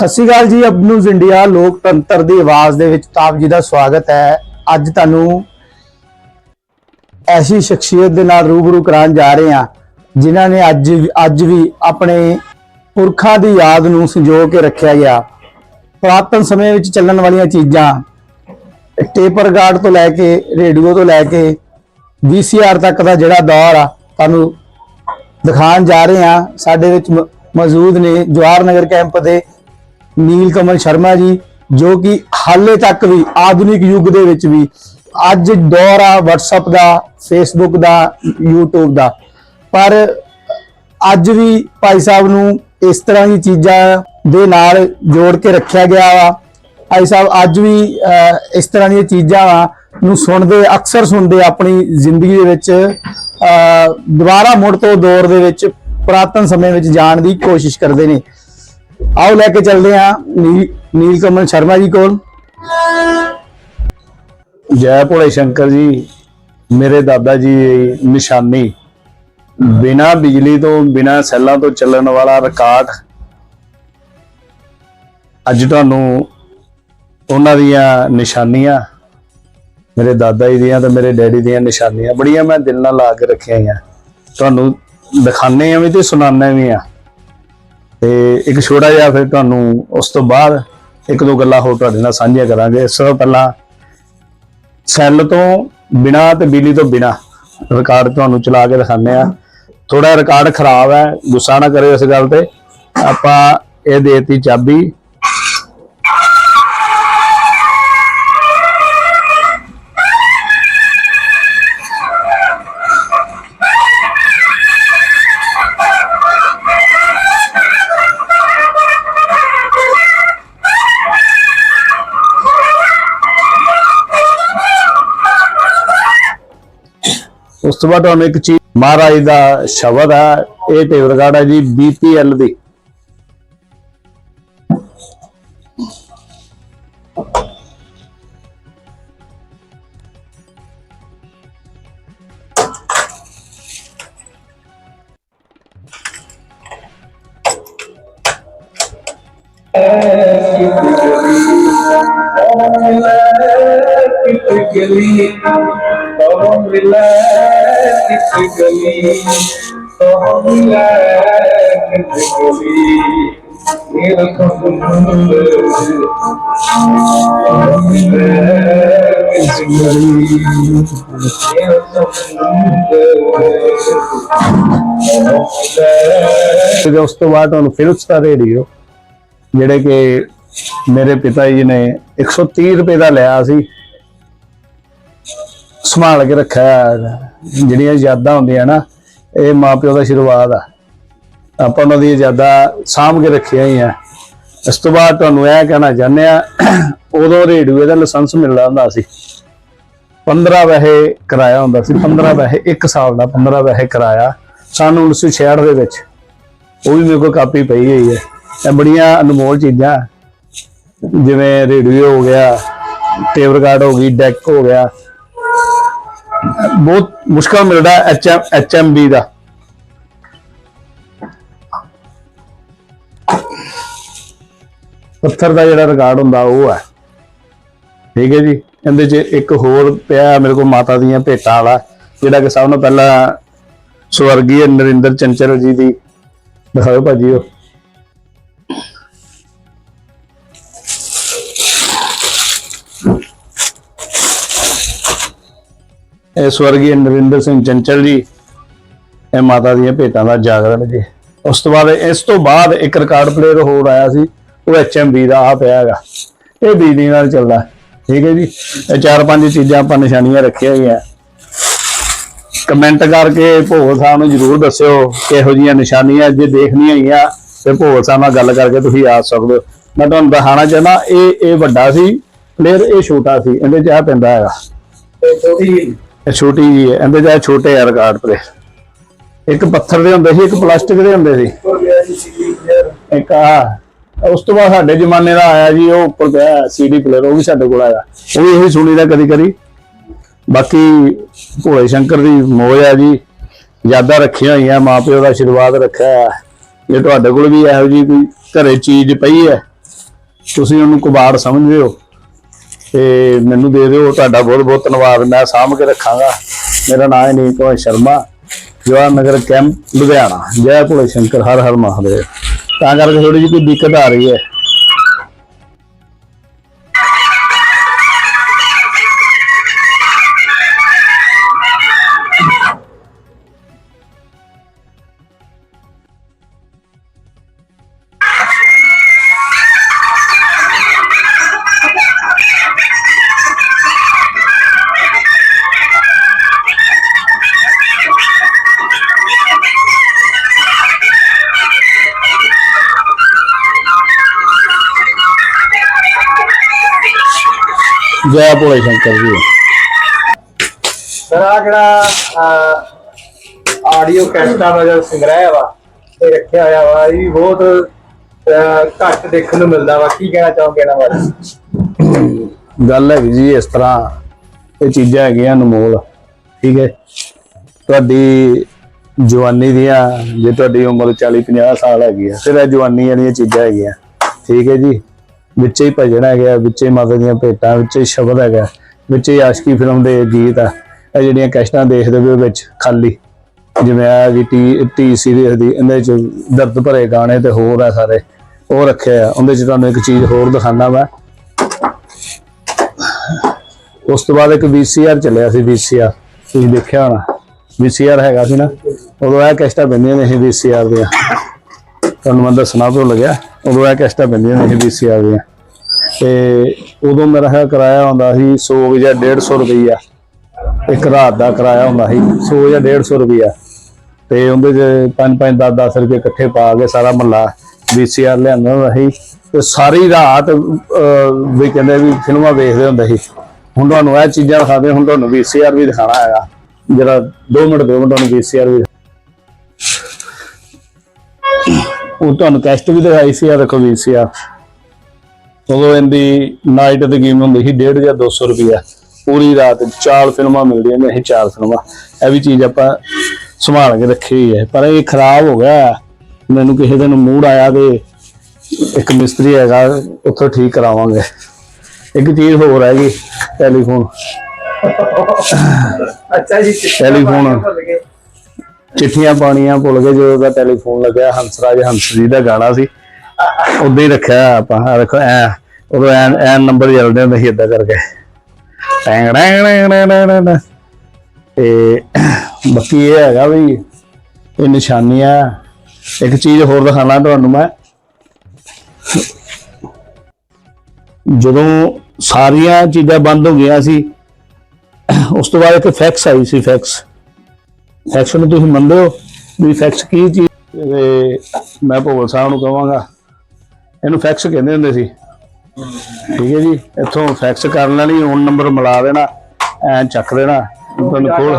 ਸਤਿ ਸ਼੍ਰੀ ਅਕਾਲ ਜੀ, ਅਬ ਨਿਊਜ਼ ਇੰਡੀਆ, ਲੋਕਤੰਤਰ ਦੀ ਆਵਾਜ਼ ਦੇ ਵਿੱਚ ਆਪ ਜੀ ਦਾ ਸਵਾਗਤ ਹੈ। ਅੱਜ ਤੁਹਾਨੂੰ ਐਸੀ ਸ਼ਖਸੀਅਤ ਦੇ ਨਾਲ ਰੂਬਰੂ ਕਰਾਉਣ ਜਾ ਰਹੇ ਹਾਂ, ਜਿਨ੍ਹਾਂ ਨੇ ਅੱਜ ਅੱਜ ਵੀ ਆਪਣੇ ਪੁਰਖਾਂ ਦੀ ਯਾਦ ਨੂੰ ਸੰਜੋ ਕੇ ਰੱਖਿਆ ਗਿਆ। ਪੁਰਾਤਨ ਸਮੇਂ ਵਿੱਚ ਚੱਲਣ ਵਾਲੀਆਂ ਚੀਜ਼ਾਂ ਟੇਪ ਰਿਕਾਰਡ ਤੋਂ ਲੈ ਕੇ, ਰੇਡੀਓ ਤੋਂ ਲੈ ਕੇ, ਵੀਸੀਆਰ ਤੱਕ ਦਾ ਜਿਹੜਾ ਦੌਰ ਆ, ਤੁਹਾਨੂੰ ਦਿਖਾਉਣ ਜਾ ਰਹੇ ਹਾਂ। ਸਾਡੇ ਵਿੱਚ ਮੌਜੂਦ ਨੇ ਜਵਾਹਰ ਨਗਰ ਕੈਂਪ ਦੇ ਨੀਲ ਕਮਲ ਸ਼ਰਮਾ ਜੀ, ਜੋ ਕਿ ਹਾਲੇ ਤੱਕ ਵੀ ਆਧੁਨਿਕ ਯੁੱਗ ਦੇ ਵਿੱਚ ਵੀ ਅੱਜ ਦੌਰ ਆ WhatsApp ਦਾ, Facebook ਦਾ, YouTube ਦਾ। ਪਰ ਅੱਜ ਵੀ ਭਾਈ ਸਾਹਿਬ ਨੂੰ ਇਸ ਤਰ੍ਹਾਂ ਦੀ ਚੀਜ਼ਾਂ ਦੇ ਨਾਲ ਜੋੜ ਕੇ ਰੱਖਿਆ ਗਿਆ ਵਾ। ਭਾਈ ਸਾਹਿਬ, ਅੱਜ ਵੀ ਇਸ ਤਰ੍ਹਾਂ ਦੀਆਂ ਚੀਜ਼ਾਂ ਵਾ ਨੂੰ ਸੁਣਦੇ, ਅਕਸਰ ਸੁਣਦੇ ਆਪਣੀ ਜ਼ਿੰਦਗੀ ਦੇ ਵਿੱਚ ਦੁਬਾਰਾ ਮੁੜ ਤੋਂ ਦੌਰ ਦੇ ਵਿੱਚ ਪੁਰਾਤਨ ਸਮੇਂ ਵਿੱਚ ਜਾਣ ਦੀ ਕੋਸ਼ਿਸ਼ ਕਰਦੇ ਨੇ। ਆਓ ਲੈ ਕੇ ਚੱਲਦੇ ਹਾਂ ਨੀਲ ਨੀਲ ਕਮਲ ਸ਼ਰਮਾ ਜੀ ਕੋਲ। ਜੈ ਭੋਲੇ ਸ਼ੰਕਰ ਜੀ, ਮੇਰੇ ਦਾਦਾ ਜੀ ਨਿਸ਼ਾਨੀ। ਬਿਨਾ ਬਿਜਲੀ ਤੋਂ, ਬਿਨਾ ਸੈੱਲਾਂ ਤੋਂ ਚੱਲਣ ਵਾਲਾ ਰਿਕਾਰਡ ਅੱਜ ਤੁਹਾਨੂੰ ਉਹਨਾਂ ਦੀਆਂ ਨਿਸ਼ਾਨੀਆਂ, ਮੇਰੇ ਦਾਦਾ ਜੀ ਦੀਆਂ ਤੇ ਮੇਰੇ ਡੈਡੀ ਦੀਆਂ ਨਿਸ਼ਾਨੀਆਂ, ਬੜੀਆਂ ਮੈਂ ਦਿਲ ਨਾਲ ਲਾ ਕੇ ਰੱਖੀਆਂ ਆ ਤੁਹਾਨੂੰ ਦਿਖਾਣੇ ਆ ਵੀ ਤੇ ਸੁਣਾਣੇ ਵੀ ਆ ਤੇ ਇੱਕ ਛੋਟਾ ਜਿਹਾ ਫਿਰ ਤੁਹਾਨੂੰ ਉਸ ਤੋਂ ਬਾਅਦ ਇੱਕ ਦੋ ਗੱਲਾਂ ਹੋਰ ਤੁਹਾਡੇ ਨਾਲ ਸਾਂਝੀਆਂ ਕਰਾਂਗੇ। ਇਸ ਤੋਂ ਪਹਿਲਾਂ ਸੈੱਲ ਤੋਂ ਬਿਨਾ ਤੇ ਬਿਜਲੀ ਤੋਂ ਬਿਨਾ ਰਿਕਾਰਡ ਤੁਹਾਨੂੰ ਚਲਾ ਕੇ ਦਿਖਾਉਂਦੇ ਆ ਥੋੜਾ ਰਿਕਾਰਡ ਖਰਾਬ ਹੈ, ਗੁੱਸਾ ਨਾ ਕਰਿਓ ਇਸ ਗੱਲ ਤੇ। ਆਪਾਂ ਇਹ ਦੇਤੀ ਚਾਬੀ। ਉਸ ਤੋਂ ਬਾਅਦ ਤੁਹਾਨੂੰ ਇੱਕ ਚੀਜ਼ ਮਹਾਰਾਜ ਦਾ ਸ਼ਬਦ ਹੈ ਇਹ ਟੇਪ ਰਿਕਾਰਡ ਹੈ ਜੀ ਬੀਪੀਐਲ ਦੀ ਤੇ ਉਸ ਤੋਂ ਬਾਅਦ ਤੁਹਾਨੂੰ ਫਿਲਿਪਸ ਦਾ ਰੇਡੀਓ ਜਿਹੜੇ ਕਿ ਮੇਰੇ ਪਿਤਾ ਜੀ ਨੇ 130 ਰੁਪਏ ਦਾ ਲਿਆ ਸੀ, ਸੰਭਾਲ ਕੇ ਰੱਖਿਆ ਹੈ। ਜਿਹੜੀਆਂ ਯਾਦਾਂ ਹੁੰਦੀਆਂ ਨਾ, ਇਹ ਮਾਪਿਓ ਦਾ ਆਸ਼ੀਰਵਾਦ ਆ। ਆਪਾਂ ਉਹਨਾਂ ਦੀ ਯਾਦਾਂ ਸਾਂਭ ਕੇ ਰੱਖੀਆਂ ਹੀ ਆ। ਇਸ ਤੋਂ ਬਾਅਦ ਤੁਹਾਨੂੰ ਇਹ ਕਹਿਣਾ ਚਾਹੁੰਦੇ ਆ, ਉਦੋਂ ਰੇਡੀਓ ਦਾ ਲਾਇਸੈਂਸ ਮਿਲਦਾ ਹੁੰਦਾ ਸੀ। 15 ਵਹਿ ਕਿਰਾਇਆ ਹੁੰਦਾ ਸੀ 15 ਵਹਿ 1 ਸਾਲ ਦਾ 15 ਵਹਿ ਕਿਰਾਇਆ। ਸਾਨੂੰ 1966 ਦੇ ਵਿੱਚ। ਉਹ ਵੀ ਮੇਰੇ ਕੋਲ ਕਾਪੀ ਪਈ ਹੋਈ ਹੈ। ਇਹ ਬੜੀਆਂ ਅਨਮੋਲ ਚੀਜ਼ਾਂ। ਜਿਵੇਂ ਰੇਡੀਓ ਹੋ ਗਿਆ ਟੇਪ ਰਿਕਾਰਡ ਹੋ ਗਈ, ਡੈਕ ਹੋ ਗਿਆ। ਬਹੁਤ ਮੁਸ਼ਕਲ ਮਿਲਦਾ ਐਚ ਐਚਐਮਬੀ ਦਾ। ਪੱਥਰ ਦਾ ਜਿਹੜਾ ਰਿਕਾਰਡ ਹੁੰਦਾ ਉਹ ਹੈ। ਠੀਕ ਹੈ ਜੀ? ਇਹਦੇ 'ਚ ਇੱਕ ਹੋਰ ਪਿਆ ਮੇਰੇ ਕੋਲ, ਮਾਤਾ ਦੀਆਂ ਭੇਟਾਂ ਵਾਲਾ, ਜਿਹੜਾ ਕਿ ਸਭ ਤੋਂ ਪਹਿਲਾਂ ਸਵਰਗੀ ਨਰਿੰਦਰ ਚੰਚਲ ਜੀ ਦੀ। ਦਿਖਾਓ ਭਾਜੀ ਉਹ। ਇਹ ਸਵਰਗੀ ਨਰਿੰਦਰ ਸਿੰਘ ਚੰਚਲ ਜੀ, ਇਹ ਮਾਤਾ ਦੀਆਂ ਭੇਟਾਂ ਦਾ ਜਾਗਰਣ ਜੀ। ਉਸ ਤੋਂ ਬਾਅਦ ਇਸ ਤੋਂ ਬਾਅਦ ਇੱਕ ਰਿਕਾਰਡ ਪਲੇਅਰ ਹੋਰ ਆਇਆ ਸੀ, ਉਹ ਐਚਐਮਬੀ ਦਾ ਆ ਪਿਆ ਹੈਗਾ। ਇਹ ਬਿਜਲੀ ਨਾਲ ਚੱਲਦਾ ਠੀਕ ਹੈ ਜੀ? ਇਹ ਚਾਰ ਪੰਜ ਚੀਜ਼ਾਂ ਆਪਾਂ ਨਿਸ਼ਾਨੀਆਂ ਰੱਖੀਆਂ ਹੋਈਆਂ। ਕਮੈਂਟ ਕਰਕੇ ਭੋਲ ਸਾਹਿਬ ਨੂੰ ਜਰੂਰ ਦੱਸਿਓ ਕਿਹੋ ਜੀਆਂ ਨਿਸ਼ਾਨੀਆਂ ਜੇ ਦੇਖਣੀਆਂ ਹੋਈਆਂ ਤੇ ਭੋਲ ਸਾਹਿਬ ਨਾਲ ਗੱਲ ਕਰਕੇ ਤੁਸੀਂ ਆ ਸਕਦੇ ਹੋ। ਮੈਂ ਤੁਹਾਨੂੰ ਦਿਖਾਣਾ ਚਾਹੁੰਦਾ, ਇਹ ਇਹ ਵੱਡਾ ਸੀ ਪਲੇਅਰ ਇਹ ਛੋਟਾ ਸੀ, ਇਹਦੇ ਚ ਆ ਪੈਂਦਾ ਹੈਗਾ। ਇਹ ਛੋਟੀ ਜੀ ਹੈ, ਇਹਦੇ ਚ ਛੋਟੇ ਆ ਰਿਕਾਰਡ ਪਲੇਅਰ ਇੱਕ ਪੱਥਰ ਦੇ ਹੁੰਦੇ ਸੀ, ਇੱਕ ਪਲਾਸਟਿਕ ਦੇ ਹੁੰਦੇ ਸੀ। ਇੱਕ ਆ, ਉਸ ਤੋਂ ਬਾਅਦ ਸਾਡੇ ਜ਼ਮਾਨੇ ਦਾ ਆਇਆ ਜੀ, ਉਹ ਉੱਪਰ ਪਿਆ ਸੀਡੀ ਪਲੇਅਰ ਉਹ ਵੀ ਸਾਡੇ ਕੋਲ ਆਇਆ। ਉਹ ਵੀ ਇਹੀ ਸੁਣੀਦਾ ਕਦੀ ਕਦੀ। ਬਾਕੀ ਭੋਲੇ ਸ਼ੰਕਰ ਦੀ ਮੋਜ ਆ ਜੀ, ਯਾਦਾਂ ਰੱਖੀਆਂ ਹੋਈਆਂ, ਮਾਪਿਓ ਦਾ ਆਸ਼ੀਰਵਾਦ ਰੱਖਿਆ ਹੈ। ਜੇ ਤੁਹਾਡੇ ਕੋਲ ਵੀ ਇਹੋ ਜੀ ਕੋਈ ਘਰੇ ਚੀਜ਼ ਪਈ ਹੈ, ਤੁਸੀਂ ਉਹਨੂੰ ਕਬਾੜ ਸਮਝਦੇ ਹੋ। ਤੇ ਮੈਨੂੰ ਦੇ ਦਿਓ, ਤੁਹਾਡਾ ਬਹੁਤ ਬਹੁਤ ਧੰਨਵਾਦ। ਮੈਂ ਸਾਂਭ ਕੇ ਰੱਖਾਂਗਾ। ਮੇਰਾ ਨਾਮ ਹੈ ਨੀਲ ਕੁਮਾਰ ਸ਼ਰਮਾ, ਜਵਾਹਰ ਨਗਰ ਕੈਂਪ, ਲੁਧਿਆਣਾ। ਜੈ ਭੋਲੇ ਸ਼ੰਕਰ, ਹਰ ਹਰ ਮਹਾਦੇਵ। ਤਾਂ ਕਰਕੇ ਥੋੜੀ ਜਿਹੀ ਕੋਈ ਦਿੱਕਤ ਆ ਰਹੀ ਹੈ। ਜੈ ਭੋਲੇ ਸ਼ੰਕਰ ਜੀ। ਸਰ ਆ ਜਿਹੜਾ ਆਡੀਓ ਕੈਸਟਾਂ ਦਾ ਜਿਹੜਾ ਸੰਗ੍ਰਹਿ ਵਾ ਇਹ ਰੱਖਿਆ ਹੋਇਆ ਵਾ ਇਹ ਵੀ ਬਹੁਤ ਅਹ, ਘੱਟ ਦੇਖਣ ਨੂੰ ਮਿਲਦਾ ਵਾ। ਕੀ ਕਹਿਣਾ ਚਾਹੋਗੇ ਇਹਨਾਂ ਬਾਰੇ? ਗੱਲ ਹੈਗੀ ਜੀ ਇਸ ਤਰ੍ਹਾਂ ਇਹ ਚੀਜ਼ਾਂ ਹੈਗੀਆਂ ਅਨਮੋਲ ਠੀਕ ਹੈ। ਤੁਹਾਡੀ ਜਵਾਨੀ ਦੀਆਂ ਜੇ ਤੁਹਾਡੀ ਉਮਰ 40 50 ਸਾਲ ਹੈਗੀ ਆ ਫਿਰ ਇਹ ਜਵਾਨੀ ਵਾਲੀਆਂ ਚੀਜ਼ਾਂ ਹੈਗੀਆਂ ਠੀਕ ਹੈ ਜੀ। ਵਿੱਚੇ ਹੀ ਭਜਨ ਹੈਗਾ ਵਿੱਚੇ ਮਾਤਾ ਦੀਆਂ ਭੇਟਾਂ, ਵਿੱਚੇ ਸ਼ਬਦ ਹੈਗਾ, ਵਿੱਚੇ ਆਸ਼ਕੀ ਫਿਲਮ ਦੇ ਗੀਤ ਆ। ਇਹ ਜਿਹੜੀਆਂ ਕੈਸਟਾਂ ਦੇਖਦੇ ਹੋ ਵਿੱਚ, ਖਾਲੀ। ਜਿਵੇਂ ਆ ਜੀ ਟੀ ਟੀ ਸੀਰੀਜ਼ ਦੀ, ਇਹਦੇ ਚ ਦਰਦ ਭਰੇ ਗਾਣੇ ਤੇ ਹੋਰ ਆ ਸਾਰੇ। ਉਹ ਰੱਖਿਆ ਆ। ਉਹਦੇ ਚ ਤੁਹਾਨੂੰ ਇੱਕ ਚੀਜ਼ ਹੋਰ ਦਿਖਾਣਾ ਮੈਂ। ਉਸ ਤੋਂ ਬਾਅਦ ਇੱਕ VCR ਚੱਲਿਆ ਸੀ, VCR ਤੁਸੀਂ ਦੇਖਿਆ ਹੋਣਾ। VCR ਹੈਗਾ ਸੀ ਨਾ। ਉਦੋਂ ਇਹ ਕੈਸਟਾਂ ਪੈਂਦੀਆਂ ਨੇ, ਇਹ VCR ਦੀਆਂ। ਤੁਹਾਨੂੰ ਮੈਂ ਦੱਸਣਾ ਭੁੱਲ ਗਿਆ। ਉਦੋਂ ਇਹ ਕੈਸਟਾਂ ਪੈਂਦੀਆਂ ਨੇ ਇਹ VCR ਦੀਆਂ ਤੇ ਉਦੋਂ ਮੇਰਾ ਹੈ ਕਿਰਾਇਆ ਹੁੰਦਾ ਸੀ 100 ਜਾਂ 150 ਰੁਪਈਆ। ਇੱਕ ਰਾਤ ਦਾ ਕਿਰਾਇਆ ਹੁੰਦਾ ਸੀ 100 ਜਾਂ 150 ਰੁਪਈਆ। ਤੇ ਉਹਦੇ ਚ 5 5 10 10 ਰੁਪਏ ਇਕੱਠੇ ਪਾ ਕੇ ਸਾਰਾ ਮਹੱਲਾ VCR ਲਿਆਂਦਾ ਹੁੰਦਾ ਸੀ। ਤੇ ਸਾਰੀ ਰਾਤ ਵੀ ਕਹਿੰਦੇ ਵੀ ਫਿਲਮਾਂ ਵੇਖਦੇ ਹੁੰਦੇ ਸੀ। ਹੁਣ ਤੁਹਾਨੂੰ ਇਹ ਚੀਜ਼ਾਂ ਦਿਖਾਦੇ ਹੁਣ ਤੁਹਾਨੂੰ VCR ਵੀ ਦਿਖਾਣਾ ਹੈਗਾ। ਜਿਹੜਾ 2 ਮਿੰਟ ਦਿਓ ਮੈਂ ਤੁਹਾਨੂੰ VCR ਵੀ ਉਹ ਤੁਹਾਨੂੰ ਕੈਸਟ ਵੀ ਦਿਖਾਈ ਸੀ ਆ ਦੇਖੋ VCR ਉਦੋਂ ਇਹਦੀ ਨਾਈਟ ਦੀ ਗੇਮ ਹੁੰਦੀ ਸੀ 1.5 ਜਾਂ 200 ਰੁਪਿਆ ਪੂਰੀ ਰਾਤ ਚਾਰ ਫਿਲਮਾਂ ਮਿਲਦੀਆਂ ਨੇ ਇਹ ਚਾਰ ਫਿਲਮਾਂ। ਇਹ ਵੀ ਚੀਜ਼ ਆਪਾਂ ਸੰਭਾਲ ਕੇ ਰੱਖੀ ਹੋਈ ਹੈ। ਪਰ ਇਹ ਖਰਾਬ ਹੋ ਗਿਆ। ਮੈਨੂੰ ਕਿਸੇ ਦਿਨ ਮੂਡ ਆਇਆ ਤੇ ਇੱਕ ਮਿਸਤਰੀ ਹੈਗਾ ਉੱਥੋਂ ਠੀਕ ਕਰਾਵਾਂਗੇ। ਇੱਕ ਚੀਜ਼ ਹੋਰ ਹੈਗੀ ਟੈਲੀਫੋਨ ਅੱਛਾ ਜੀ ਟੈਲੀਫੋਨ। ਚਿੱਠੀਆਂ ਪਾਣੀਆਂ ਭੁੱਲ ਗਏ ਜਦੋਂ ਦਾ ਟੈਲੀਫੋਨ ਲੱਗਿਆ, ਹੰਸਰਾਜ ਹੰਸ ਜੀ ਦਾ ਗਾਣਾ ਸੀ। ਉਦਾਂ ਹੀ ਰੱਖਿਆ ਆਪਾਂ, ਆਹ ਐ, ਉਦੋਂ ਐਨ ਐਨ ਨੰਬਰ ਚੱਲਦੇ ਹੁੰਦੇ ਸੀ ਇਦਾਂ ਕਰਕੇ। ਟੈਂਗ ਟੈਂਗ ਟੈਂਗ ਤੇ ਬਾਕੀ ਇਹ ਹੈਗਾ ਵੀ ਇਹ ਨਿਸ਼ਾਨੀਆਂ। ਇੱਕ ਚੀਜ਼ ਹੋਰ ਦਿਖਾਣਾ ਤੁਹਾਨੂੰ ਮੈਂ। ਜਦੋਂ ਸਾਰੀਆਂ ਚੀਜ਼ਾਂ ਬੰਦ ਹੋ ਗਈਆਂ ਸੀ, ਉਸ ਤੋਂ ਬਾਅਦ ਇੱਕ ਫੈਕਸ ਆਈ ਸੀ ਫੈਕਸ ਫੈਕਸ ਨੂੰ ਤੁਸੀਂ ਮੰਨਦੇ ਹੋ? ਵੀ ਫੈਕਸ ਕੀ ਚੀਜ਼? ਤੇ ਮੈਂ ਭੋਲ ਸਾਹਿਬ ਨੂੰ ਕਹਾਂਗਾ। ਇਹਨੂੰ ਫੈਕਸ ਕਹਿੰਦੇ ਹੁੰਦੇ ਸੀ। ਠੀਕ ਹੈ ਜੀ? ਇੱਥੋਂ ਫੈਕਸ ਕਰਨ ਵਾਲੀ ਹੁਣ ਨੰਬਰ ਮਿਲਾ ਦੇਣਾ ਐ ਚੱਕ ਦੇਣਾ। ਤੁਹਾਨੂੰ ਖੋਲ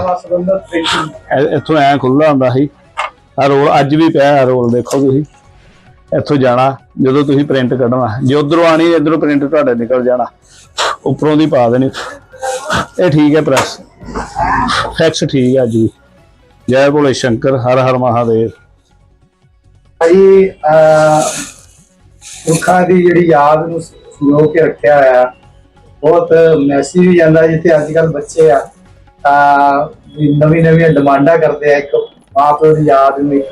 ਇੱਥੋਂ ਐ ਖੁੱਲਾ ਹੁੰਦਾ ਸੀ। ਆ ਰੋਲ ਅੱਜ ਵੀ ਪਿਆ ਰੋਲ ਦੇਖੋ ਤੁਸੀਂ। ਇੱਥੋਂ ਜਾਣਾ ਜਦੋਂ ਤੁਸੀਂ ਪ੍ਰਿੰਟ ਕੱਢਣਾ। ਜੇ ਉਧਰੋਂ ਆਣੀ ਇਧਰੋਂ ਪ੍ਰਿੰਟ ਤੁਹਾਡੇ ਨਿਕਲ ਜਾਣਾ। ਉੱਪਰੋਂ ਦੀ ਪਾ ਦੇਣੀ। ਇਹ ਠੀਕ ਹੈ ਪ੍ਰੈਸ ਫੈਕਸ ਠੀਕ ਹੈ ਅੱਜ ਵੀ। ਜੈ ਭੋਲੇ ਸ਼ੰਕਰ ਹਰ ਹਰ ਮਹਾਦੇਵ। ਭਾਈ ਮੁੱਖਾਂ ਦੀ ਜਿਹੜੀ ਯਾਦ ਨੂੰ ਸੰਜੋ ਕੇ ਰੱਖਿਆ ਹੋਇਆ ਬਹੁਤ ਮੈਸੇਜ ਵੀ ਜਾਂਦਾ ਜਿੱਥੇ ਅੱਜ ਕੱਲ ਬੱਚੇ ਆ ਤਾਂ ਨਵੀਂ ਨਵੀਆਂ ਡਿਮਾਂਡਾਂ ਕਰਦੇ ਆ ਇੱਕ ਮਾਂ ਪਿਓ ਦੀ ਯਾਦ ਨੂੰ ਇੱਕ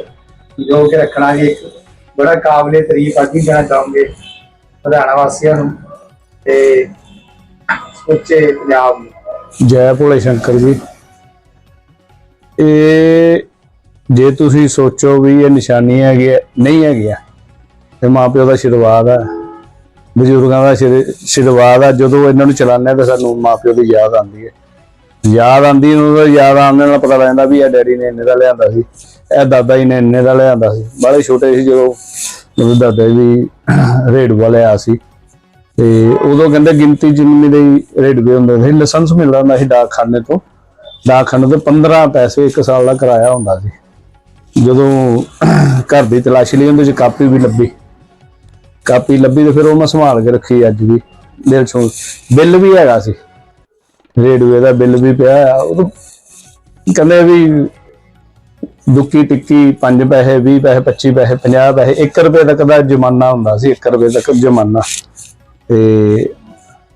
ਸੰਜੋ ਕੇ ਰੱਖਣਾ ਵੀ ਇੱਕ ਬੜਾ ਕਾਬਲੇ ਤਾਰੀਫ ਆ ਕੀ ਕਹਿਣਾ ਚਾਹੋਗੇ ਲੁਧਿਆਣਾ ਵਾਸੀਆਂ ਨੂੰ ਤੇ ਸੋਚੇ ਪੰਜਾਬ ਨੂੰ। ਜੈ ਭੋਲੇ ਸ਼ੰਕਰ ਜੀ। ਇਹ ਜੇ ਤੁਸੀਂ ਸੋਚੋ ਵੀ ਇਹ ਨਿਸ਼ਾਨੀ ਹੈਗੀ ਹੈ, ਨਹੀਂ ਹੈਗੀ ਆ ਤੇ ਮਾਪਿਓ ਦਾ ਆਸ਼ੀਰਵਾਦ ਹੈ ਬਜ਼ੁਰਗਾਂ ਦਾ ਆਸ਼ੀਰ- ਆਸ਼ੀਰਵਾਦ ਆ ਜਦੋਂ ਇਹਨਾਂ ਨੂੰ ਚਲਾਉਂਦੇ ਹਾਂ ਤਾਂ ਸਾਨੂੰ ਮਾਪਿਓ ਦੀ ਯਾਦ ਆਉਂਦੀ ਹੈ। ਯਾਦ ਆਉਂਦੀ ਨੂੰ ਤਾਂ ਯਾਦ ਆਉਣ ਨਾਲ ਪਤਾ ਲੱਗਦਾ ਵੀ ਇਹ ਡੈਡੀ ਨੇ ਇੰਨੇ ਦਾ ਲਿਆਂਦਾ ਸੀ ਇਹ ਦਾਦਾ ਜੀ ਨੇ ਇੰਨੇ ਦਾ ਲਿਆਂਦਾ ਸੀ। ਬਾਲੇ ਛੋਟੇ ਸੀ ਜਦੋਂ ਮੇਰੇ ਦਾਦਾ ਜੀ ਰੇਡ ਵਾਲੇ ਆ ਸੀ। ਤੇ ਉਦੋਂ ਕਹਿੰਦੇ ਗਿਣਤੀ ਜਿੰਨੀ ਦੇ ਰੇਡਵੇ ਹੁੰਦੇ ਸੀ ਲਾਇਸੈਂਸ ਮਿਲਦਾ ਹੁੰਦਾ ਸੀ ਡਾਕਖਾਨੇ ਤੋਂ। ਡਾਕਖਾਨੇ ਤੋਂ 15 ਪੈਸੇ ਇੱਕ ਸਾਲ ਦਾ ਕਿਰਾਇਆ ਹੁੰਦਾ ਸੀ। ਜਦੋਂ ਘਰ ਦੀ ਤਲਾਸ਼ੀ ਲਈ ਉਹਦੇ ਚ ਕਾਪੀ ਵੀ ਲੱਭੀ। ਕਾਪੀ ਲੱਭੀ ਤੇ ਫਿਰ ਉਹ ਮੈਂ ਸੰਭਾਲ ਕੇ ਰੱਖੀ ਅੱਜ ਵੀ, ਦਿਲ ਚੋਂ। ਬਿੱਲ ਵੀ ਹੈਗਾ ਸੀ। ਰੇਡਵੇ ਦਾ ਬਿੱਲ ਵੀ ਪਿਆ ਆ। ਉਹ ਕਹਿੰਦੇ ਵੀ ਦੁੱਕੀ ਟਿੱਕੀ 5 ਪੈਸੇ 20 ਪੈਸੇ 25 ਪੈਸੇ 50 ਪੈਸੇ 1 ਰੁਪਏ ਤੱਕ ਦਾ ਜ਼ਮਾਨਾ ਹੁੰਦਾ ਸੀ 1 ਰੁਪਏ ਤੱਕ ਜ਼ਮਾਨਾ। ਤੇ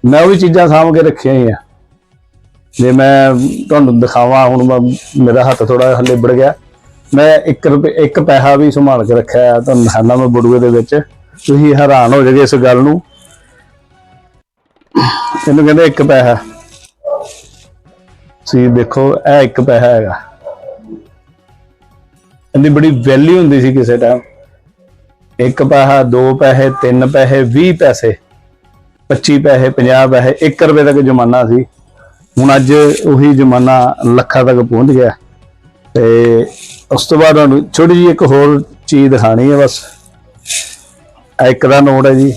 ਮੈਂ ਉਹ ਵੀ ਚੀਜ਼ਾਂ ਸਾਂਭ ਕੇ ਰੱਖੀਆਂ ਹੀ ਆ। ਜੇ ਮੈਂ ਤੁਹਾਨੂੰ ਦਿਖਾਵਾਂ, ਹੁਣ ਮੇਰਾ ਹੱਥ ਥੋੜਾ ਹੱਲੇ ਲਿਬੜ ਗਿਆ। ਮੈਂ 1 ਰੁਪਏ 1 ਪੈਸਾ ਵੀ ਸੰਭਾਲ ਕੇ ਰੱਖਿਆ ਆ ਤੁਹਾਨੂੰ ਦਿਖਾਣਾ ਮੈਂ ਬੜੂਏ ਦੇ ਵਿੱਚ। ਤੁਸੀਂ ਹੈਰਾਨ ਹੋ ਜਾਓਗੇ ਇਸ ਗੱਲ ਨੂੰ। ਇਹਨੂੰ ਕਹਿੰਦੇ 1 ਪੈਸਾ। ਤੁਸੀਂ ਦੇਖੋ, ਇਹ 1 ਪੈਸਾ ਹੈਗਾ। ਇਹਦੀ ਬੜੀ ਵੈਲਿਊ ਹੁੰਦੀ ਸੀ ਕਿਸੇ ਟਾਈਮ 1 ਪੈਸਾ 2 ਪੈਸੇ 3 ਪੈਸੇ 20 ਪੈਸੇ 25 ਪੈਸੇ 50 ਪੈਸੇ 1 ਰੁਪਏ ਤੱਕ ਜ਼ਮਾਨਾ ਸੀ। ਹੁਣ ਅੱਜ ਉਹੀ ਜ਼ਮਾਨਾ ਲੱਖਾਂ ਤੱਕ ਪਹੁੰਚ ਗਿਆ। ਤੇ ਉਸ ਤੋਂ ਬਾਅਦ ਤੁਹਾਨੂੰ ਛੋਟੀ ਜਿਹੀ ਇੱਕ ਹੋਰ ਚੀਜ਼ ਦਿਖਾਣੀ ਹੈ ਬਸ। ਇੱਕ ਦਾ ਨੋਟ ਹੈ ਜੀ।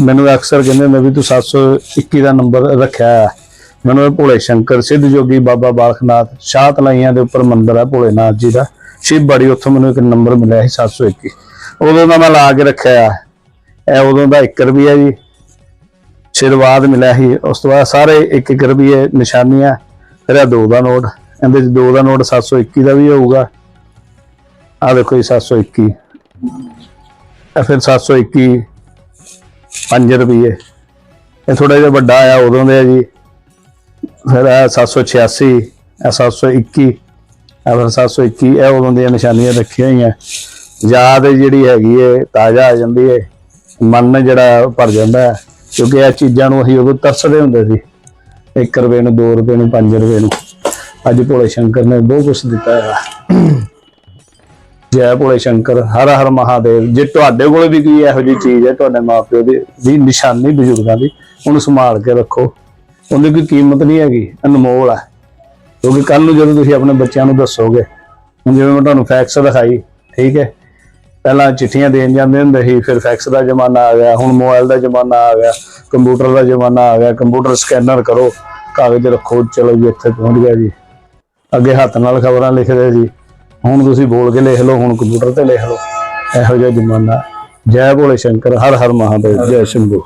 ਮੈਨੂੰ ਅਕਸਰ ਕਹਿੰਦੇ ਨੇ ਵੀ ਤੂੰ 721 ਦਾ ਨੰਬਰ ਰੱਖਿਆ ਹੈ ਮੈਨੂੰ ਇਹ ਭੋਲੇ ਸ਼ੰਕਰ ਸਿੱਧ ਜੋਗੀ ਬਾਬਾ ਬਾਲਕਨਾਥ ਸ਼ਾਹ ਤਲਾਈਆਂ ਦੇ ਉੱਪਰ ਮੰਦਿਰ ਹੈ ਭੋਲੇਨਾਥ ਜੀ ਦਾ। ਸ਼ਿਵ ਬੜੀ ਉੱਥੋਂ ਮੈਨੂੰ ਇੱਕ ਨੰਬਰ ਮਿਲਿਆ ਸੀ 721 ਉਦੋਂ ਦਾ ਮੈਂ ਲਾ ਕੇ ਰੱਖਿਆ ਹੈ। ਇਹ ਉਦੋਂ ਦਾ 1 ਰੁਪਿਆ ਜੀ। ਆਸ਼ੀਰਵਾਦ ਮਿਲਿਆ ਸੀ। ਉਸ ਤੋਂ ਬਾਅਦ ਸਾਰੇ 1-1 ਰੁਪਏ ਨਿਸ਼ਾਨੀਆਂ ਫਿਰ ਇਹ 2 ਦਾ ਨੋਟ ਇਹਦੇ ਚ 2 ਦਾ ਨੋਟ 721 ਦਾ ਵੀ ਹੋਊਗਾ। ਆ ਦੇਖੋ ਜੀ 721 ਇਹ ਫਿਰ 721 5 ਰੁਪਏ ਇਹ ਥੋੜਾ ਜਿਹਾ ਵੱਡਾ ਆਇਆ ਉਦੋਂ ਦੇ ਜੀ। ਫਿਰ ਆ 786 ਇਹ 721 ਆ ਫਿਰ 721 ਇਹ ਉਦੋਂ ਦੀਆਂ ਨਿਸ਼ਾਨੀਆਂ ਰੱਖੀਆਂ ਹੋਈਆਂ। ਯਾਦ ਜਿਹੜੀ ਹੈਗੀ ਏ, ਤਾਜ਼ਾ ਆ ਜਾਂਦੀ ਏ। ਮਨ ਜਿਹੜਾ ਭਰ ਜਾਂਦਾ। ਹੈ ਕਿਉਂਕਿ ਇਹ ਚੀਜ਼ਾਂ ਨੂੰ ਅਸੀਂ ਉਦੋਂ ਤਰਸਦੇ ਹੁੰਦੇ ਸੀ। 1 ਰੁਪਏ ਨੂੰ 2 ਰੁਪਏ ਨੂੰ 5 ਰੁਪਏ ਨੂੰ। ਅੱਜ ਭੋਲੇ ਸ਼ੰਕਰ ਨੇ ਬਹੁਤ ਕੁਝ ਦਿੱਤਾ ਹੈ ਜੈ ਭੋਲੇ ਸ਼ੰਕਰ, ਹਰ ਹਰ ਮਹਾਦੇਵ, ਜੇ ਤੁਹਾਡੇ ਕੋਲ ਵੀ ਕੋਈ ਇਹੋ ਜਿਹੀ ਚੀਜ਼ ਹੈ, ਤੁਹਾਡੇ ਮਾਪਿਓ ਦੀ ਦੀ ਨਿਸ਼ਾਨੀ ਬਜ਼ੁਰਗਾਂ ਦੀ, ਉਹਨੂੰ ਸੰਭਾਲ ਕੇ ਰੱਖੋ। ਉਹਦੀ ਕੋਈ ਕੀਮਤ ਨਹੀਂ ਹੈਗੀ, ਅਨਮੋਲ ਹੈ। ਕਿਉਂਕਿ ਕੱਲ ਨੂੰ ਜਦੋਂ ਤੁਸੀਂ ਆਪਣੇ ਬੱਚਿਆਂ ਨੂੰ ਦੱਸੋਗੇ, ਹੁਣ ਜਿਵੇਂ ਮੈਂ ਤੁਹਾਨੂੰ ਫੈਕਸ ਦਿਖਾਈ, ਠੀਕ ਹੈ ਪਹਿਲਾਂ ਚਿੱਠੀਆਂ ਦੇਣ ਜਾਂਦੇ ਹੁੰਦੇ ਸੀ, ਫਿਰ ਫੈਕਸ ਦਾ ਜ਼ਮਾਨਾ ਆ ਗਿਆ, ਹੁਣ ਮੋਬਾਈਲ ਦਾ ਜ਼ਮਾਨਾ ਆ ਗਿਆ ਕੰਪਿਊਟਰ ਦਾ ਜ਼ਮਾਨਾ ਆ ਗਿਆ ਕੰਪਿਊਟਰ ਸਕੈਨਰ ਕਰੋ, ਕਾਗਜ਼ ਰੱਖੋ, ਚਲੋ ਜੀ ਇੱਥੇ ਪਹੁੰਚ ਗਿਆ ਜੀ। ਅੱਗੇ ਹੱਥ ਨਾਲ ਖਬਰਾਂ ਲਿਖਦੇ ਸੀ, ਹੁਣ ਤੁਸੀਂ ਬੋਲ ਕੇ ਲਿਖ ਲਓ, ਹੁਣ ਕੰਪਿਊਟਰ ਤੇ ਲਿਖ ਲਓ। ਇਹੋ ਜਿਹਾ ਜ਼ਮਾਨਾ। ਜੈ ਭੋਲੇ ਸ਼ੰਕਰ, ਹਰ ਹਰ ਮਹਾਦੇਵ, ਜੈ ਸ਼ੰਭੂ।